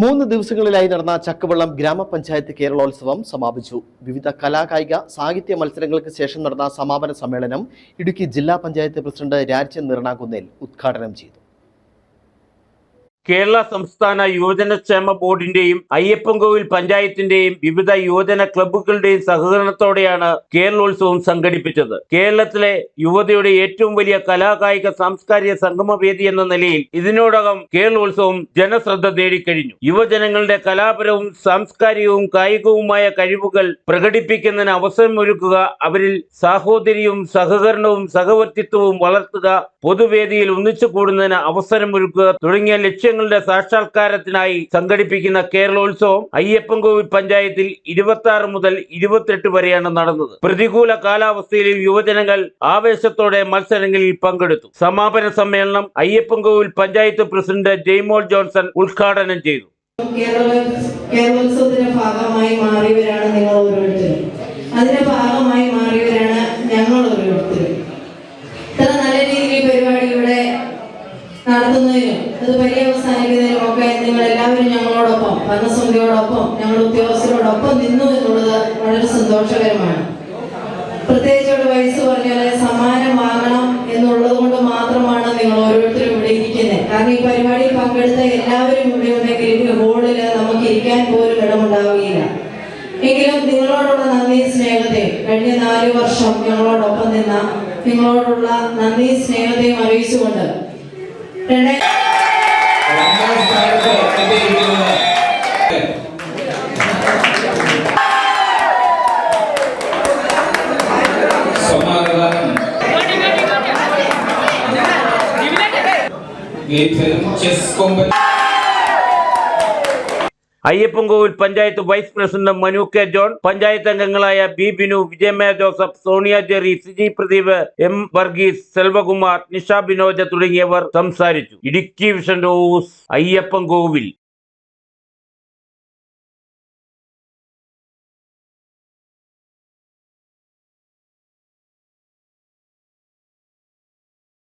മൂന്ന് ദിവസങ്ങളിലായി നടന്ന ചക്കവള്ളം ഗ്രാമപഞ്ചായത്ത് കേരളോത്സവം സമാപിച്ചു. വിവിധ കലാകായിക സാഹിത്യ മത്സരങ്ങൾക്ക് ശേഷം നടന്ന സമാപന സമ്മേളനം ഇടുക്കി ജില്ലാ പഞ്ചായത്ത് പ്രസിഡന്റ് രാജ്യ നിർണാകുന്നേൽ ഉദ്ഘാടനം ചെയ്തു. കേരള സംസ്ഥാന യുവജനക്ഷേമ ബോർഡിന്റെയും അയ്യപ്പൻകോവിൽ പഞ്ചായത്തിന്റെയും വിവിധ യുവജന ക്ലബ്ബുകളുടെയും സഹകരണത്തോടെയാണ് കേരളോത്സവം സംഘടിപ്പിച്ചത്. കേരളത്തിലെ യുവതയുടെ ഏറ്റവും വലിയ കലാകായിക സാംസ്കാരിക സംഗമവേദി എന്ന നിലയിൽ ഇതിനോടകം കേരളോത്സവം ജനശ്രദ്ധ നേടിക്കഴിഞ്ഞു യുവജനങ്ങളുടെ കലാപരവും സാംസ്കാരികവും കായികവുമായ കഴിവുകൾ പ്രകടിപ്പിക്കുന്നതിന് അവസരമൊരുക്കുക അവരിൽ സാഹോദര്യവും സഹകരണവും സഹവർത്തിത്വവും വളർത്തുക പൊതുവേദിയിൽ ഒന്നിച്ചു കൂടുന്നതിന് അവസരമൊരുക്കുക തുടങ്ങിയ ലക്ഷ്യങ്ങളുടെ സാക്ഷാത്കാരത്തിനായി സംഘടിപ്പിക്കുന്ന കേരളോത്സവം അയ്യപ്പൻകോവിൽ പഞ്ചായത്തിൽ ഇരുപത്തി ആറ് മുതൽ ഇരുപത്തെട്ട് വരെയാണ് നടന്നത്. പ്രതികൂല കാലാവസ്ഥയിലും യുവജനങ്ങൾ ആവേശത്തോടെ മത്സരങ്ങളിൽ പങ്കെടുത്തു. സമാപന സമ്മേളനം അയ്യപ്പൻകോവിൽ പഞ്ചായത്ത് പ്രസിഡന്റ് ജെയ്മോൾ ജോൺസൺ ഉദ്ഘാടനം ചെയ്തു. കേരള കേരളോത്സവത്തിന്റെ ഭാഗമായി മാറിയവരാണ് നിങ്ങൾ ഓരോരുത്തരും അതിന്റെ ഭാഗമായി മാറിയവരാണ് ഞങ്ങൾ ഓരോരുത്തരും ഇത്ര നല്ല രീതിയിൽ ഈ പരിപാടി ഇവിടെ നടത്തുന്നതിനും അത് പര്യവസാനിക്കുന്നതിനും ഒക്കെ നിങ്ങൾ എല്ലാവരും ഞങ്ങളോടൊപ്പം ഭരണസമിതിയോടൊപ്പം ഞങ്ങൾ ഉദ്യോഗസ്ഥരോടൊപ്പം നിന്നു എന്നുള്ളത് വളരെ സന്തോഷകരമാണ്. പ്രത്യേകിച്ച് ഇവിടെ വയസ്സ് പറഞ്ഞാൽ സമ്മാനം വാങ്ങണം എന്നുള്ളത് കൊണ്ട് മാത്രമാണ് നിങ്ങൾ ഓരോരുത്തരും ഇവിടെ ഇരിക്കുന്നത് കാരണം ഈ പരിപാടിയിൽ പങ്കെടുത്ത എല്ലാവരും ഇവിടെ ഉണ്ടെങ്കിൽ ഹോളിൽ നമുക്ക് ഇരിക്കാൻ പോലും ഇടമുണ്ടാവുകയില്ല. എങ്കിലും നിങ്ങളോടുള്ള നന്ദി സ്നേഹത്തെയും കഴിഞ്ഞ നാല് വർഷം ഞങ്ങളോടൊപ്പം നിന്ന നിങ്ങളോടുള്ള നന്ദി സ്നേഹത്തെയും അറിയിച്ചുകൊണ്ട് సమాధానం చేసుకోండి Ayyappankovil panchayat vice president Manu K John panchayat അംഗങ്ങളായ ബി ബിനു വിജയമേ Joseph Sonia Jerry Siji Pradeep M Varghese Selvakumar Nisha Binoja തുടങ്ങിയവർ സംസാരിച്ചു. Idukki vision news Ayyappankovil.